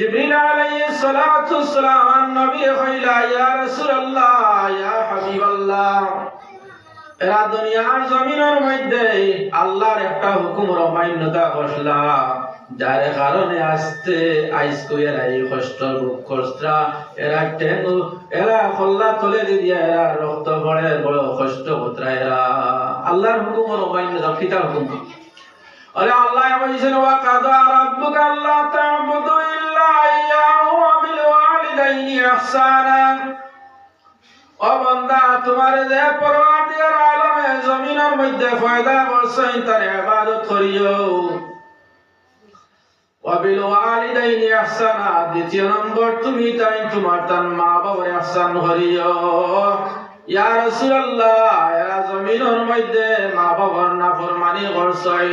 জিবরিল আলাইহিস সালাতু সালাম নবী কইলা ইয়া রাসূলুল্লাহ, ইয়া হাবিবাল্লাহ। এরা দুনিয়ার জমিনের মধ্যে আল্লাহর একটা হুকুম অমান্যতা করলা যার কারণে আসতে আইস কই এরা এই কষ্ট ভোগ করছরা এরা টেঙ্গু এরা খল্লা তলে দিয়া এরা রক্ত পড়ে, বড় কষ্ট হতরা এরা। আল্লাহর হুকুম অমান্যতা কিতা হুকুম। আরে আল্লাহ বলেছেন ওয়া কাদা রাব্বুকা আল্লা তা'বুদু ওয়ালিদাইনি ইহসানা ও বান্দা, তোমার যে পরওয়ারদিগার আলমে জমিনের মধ্যে পয়দা করছেন তার ইবাদত করিও। ওয়া ওয়ালিদাইনি ইহসানা দ্বিতীয় নম্বর তুমি তাই তোমার তার মা বাবার ইহসান করিও। ইয়া রাসূলুল্লাহ, এরা জমিনের মধ্যে মা বাবার নাফরমানি করছই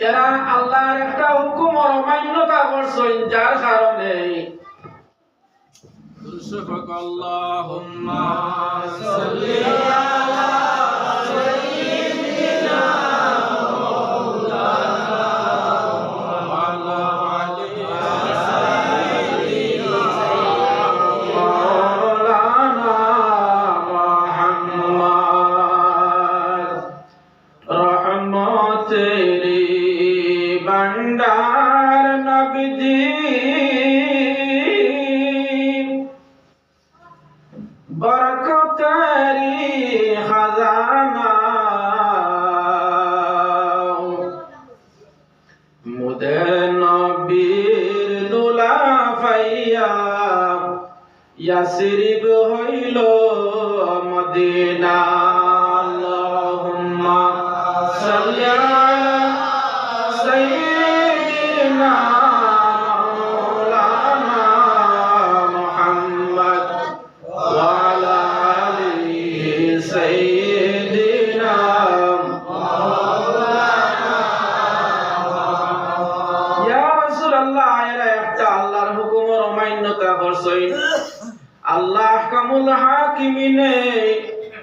এরা আল্লাহর একটা হুকুম অমান্যতা করছেন যার কারণে সকল্লাহুম্মা সাল্লি আলা বরকতেরি খাজানা। মুদের নবীর দুলা ফাইয়া ইয়াসরিব হইল মদিনা।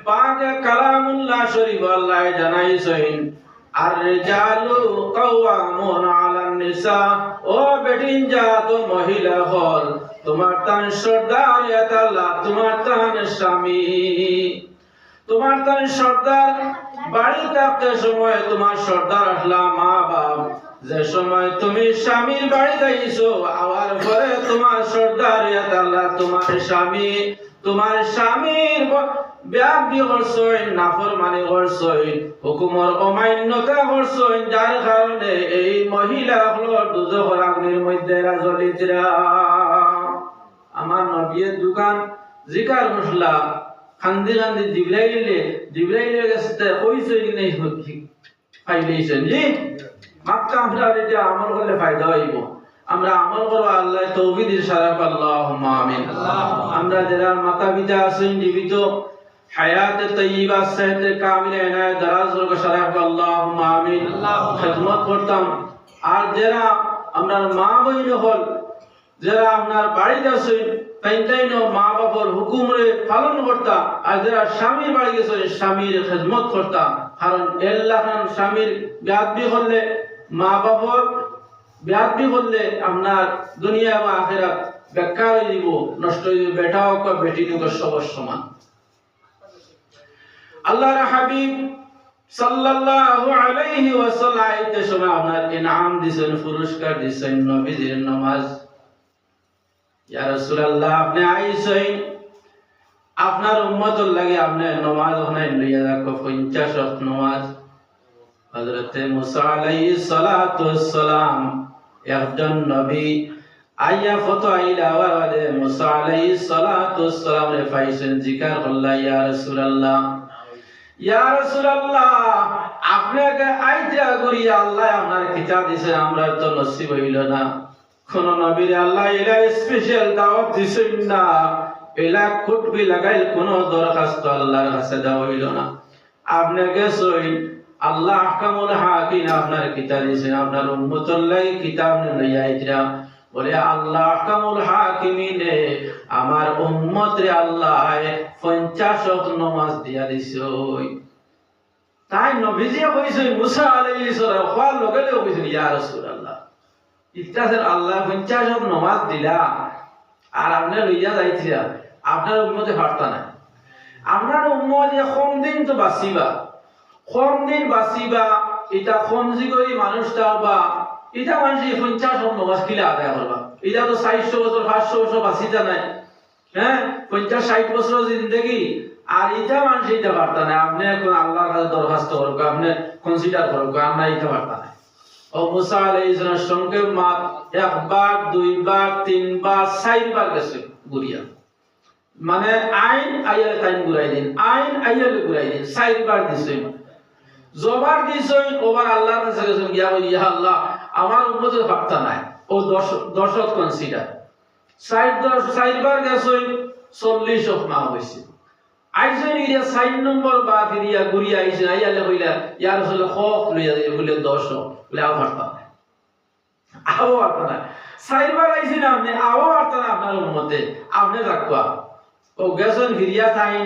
পাক কালামুল্লাহ শরীফ আল্লাহ জানাইছেন আর রিজালু আলান নিসা, ও বেটিন জাত মহিলা হল, তোমার তান সর্দার আল্লাহ, তোমার তান স্বামী। তোমার তান সর্দার বাড়ি থাকতে সময় তোমার সর্দার আসলা মা বাপ যে সময় তুমি স্বামীর বাড়ি যাইছো, আওয়ার পরে তোমার সর্দার আল্লাহ, তোমার স্বামী। তোমার স্বামীর ব্যাপী করছই নাফরমানি করছই হুকুমর অমান্যতা করছই যার কারণে এই মহিলা হলো দুজখর আগুনের মধ্যে রাজলিতরা আমার নবীর দোকান, জিকার মশলা, খান্দি খান্দি জিবরাইলে, জিবরাইলের কাছে কইছই কি নাই? ফাইলেছেন জি মাত্র আমরা এটা আমল করলে ফায়দা হইব। আমরা আমল আল্লাহ তৌফিক আমিন। আমরা যারা মাতা পিতা আছেন জীবিত হায়াতে তৈবা এনায় দারাজ আল্লাহ আমিন। খেদমত করতাম। আর যারা আমরা মা বইন হল, যারা আপনার বাড়িতে আছেন মা বাবার হুকুমরে পালন করতা, আর যারা স্বামীর বাড়ি গেছে, স্বামীর খেদমত করতা। কারণ এল্লাহ স্বামীর ব্যাধবি করলে মা বাবার ব্যাধবি করলে আপনার দুনিয়া বা আখেরা বেকার হয়ে যাব নষ্ট হয়ে যাব বেটা হোক বা বেটি হোক সবার সমান। আল্লাহর হাবিব সাল্লাল্লাহু আলাইহি ওয়াসাল্লাম আইতে সময় আপনার ইনাম দিছেন, পুরস্কার দিছেন, নবীজির নামাজ। ইয়া রাসূলুল্লাহ, আপনি আইছেন। আপনার উম্মতর লাগে আপনি নামাজ হনাই লইয়া রাখো 50 ওয়াক্ত নামাজ। হযরতে মুসা আলাইহিস সালাতু ওয়াসসালাম একজন নবী আইয়া ফত আইলা ওয়াদে মুসা আলাইহিস সালাতু ওয়াসসালাম রে ফাইসেন জিকার করলা, ইয়া রাসূলুল্লাহ। ইয়া রাসূলুল্লাহ, আপনাকে করি আল্লাহ আপনার কিতাব দিছে আমরা তো নসিব হইল না। কোন নবীর আল্লাহ এলা স্পেশাল দাওয়াত দিছেন না। এলা খুটবি লাগাইল কোন দরখাস্ত আল্লাহর কাছে দেওয়া হইল না। আপনি গেছই আল্লাহ আহকামুল হাকিম, আপনার কিতাব দিয়েছেন, আপনার উম্মতর লাগি কিতাব লইয়া আইতরা বলে, আল্লাহ আহকামুল হাকিমিনে, আমার উম্মত রে আল্লাহ পঞ্চাশ নমাজ দিয়া দিছই তাই নবীজিয়ে কইছেন, মুসা আলাইহিস সালাম, খোয়ার লগে লগে কইছেন, ইয়া রাসূলুল্লাহ ইত্তাসের আল্লাহ পঞ্চাশ নামাজ দিলা, আর আপনি লইয়া যাইছিলা আপনার উম্মতে পারতা না আপনার উম্মত কম দিন তো বাঁচিবা। কম দিন বাঁচিবা এটা খমজি করি মানুষটা বা এটা মানুষ পঞ্চাশ নমাজ কিলা আদায় করবা। এটা তো চারশো বছর, পাঁচশো বছর বাঁচিতা নাই। হ্যাঁ? পঞ্চাশ, ষাট বছর জিন্দগি। আর এটা মানুষ এটা পারতা না আপনি এখন আল্লাহর কাছে দরখাস্ত করব আপনি কনসিডার করব আমরা এটা পারতা না ও মুসা আলাইহিস সঙ্গে মা একবার, দুইবার, তিনবার, চারবার গেছে গুরিয়া মানে আইন আইয়ালে টাইম ঘুরাই দিন, আইন আইয়ালে ঘুরাই দিন, চারবার দিছে। জবার দিছে ওবার আল্লাহর কাছে গেছেন গিয়া বলি, ইয়া আল্লাহ, আমার উম্মতের ভাবতা নাই। ও দশ দশত কনসিডার। চার দশ চারবার গেছে, চল্লিশ মাহ হয়েছে আইসেন ইয়া চার নম্বর বা ফিরিয়া ঘুরিয়া আইসেন আইয়ালে কইলা ইয়ার আসলে হক লইয়া দিয়ে বলে দশ বলে, আও ভাবতা নাই। আও ভাবতা নাই। চারবার আইসেন আপনি, আও ভাবতা না আপনার উম্মতে। আপনি রাখবা ও গেছেন ফিরিয়া ইয়া ইয়া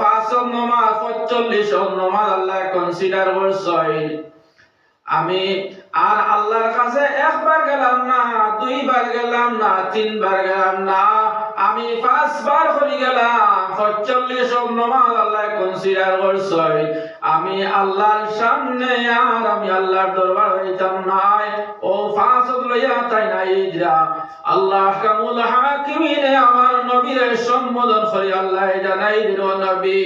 পাঁচ নমাজ পঁয়তাল্লিশ নমাজ আল্লাহ কনসিডার করছই আমি আর আল্লাহর কাছে একবার গেলাম না, দুইবার গেলাম না, তিনবার গেলাম না। আমি পাঁচবার করে গেলাম, পঁয়তাল্লিশ নমাজ আল্লাহ কনসিডার করছই আমি আল্লাহর সামনে আর আমি আল্লাহর দরবার হইতাম নাই। ও ফাসদ লইয়া তাই নাই ইজরা আল্লাহ কামুল হাকিমিনে আমার নবীরে সম্বোধন করে আল্লাহ জানাই দিল নবী,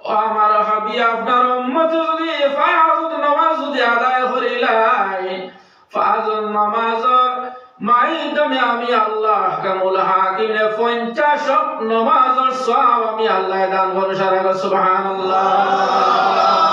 ও আমার হাবি আপনার উম্মত যদি ফাজত নামাজ যদি আদায় করিলাই ফাজত নামাজর মাইদমে আমি আল্লাহ কামুল হাকিমে পঞ্চাশ নামাজর সব আমি আল্লাহ দান করুন সারা সুবহানাল্লাহ।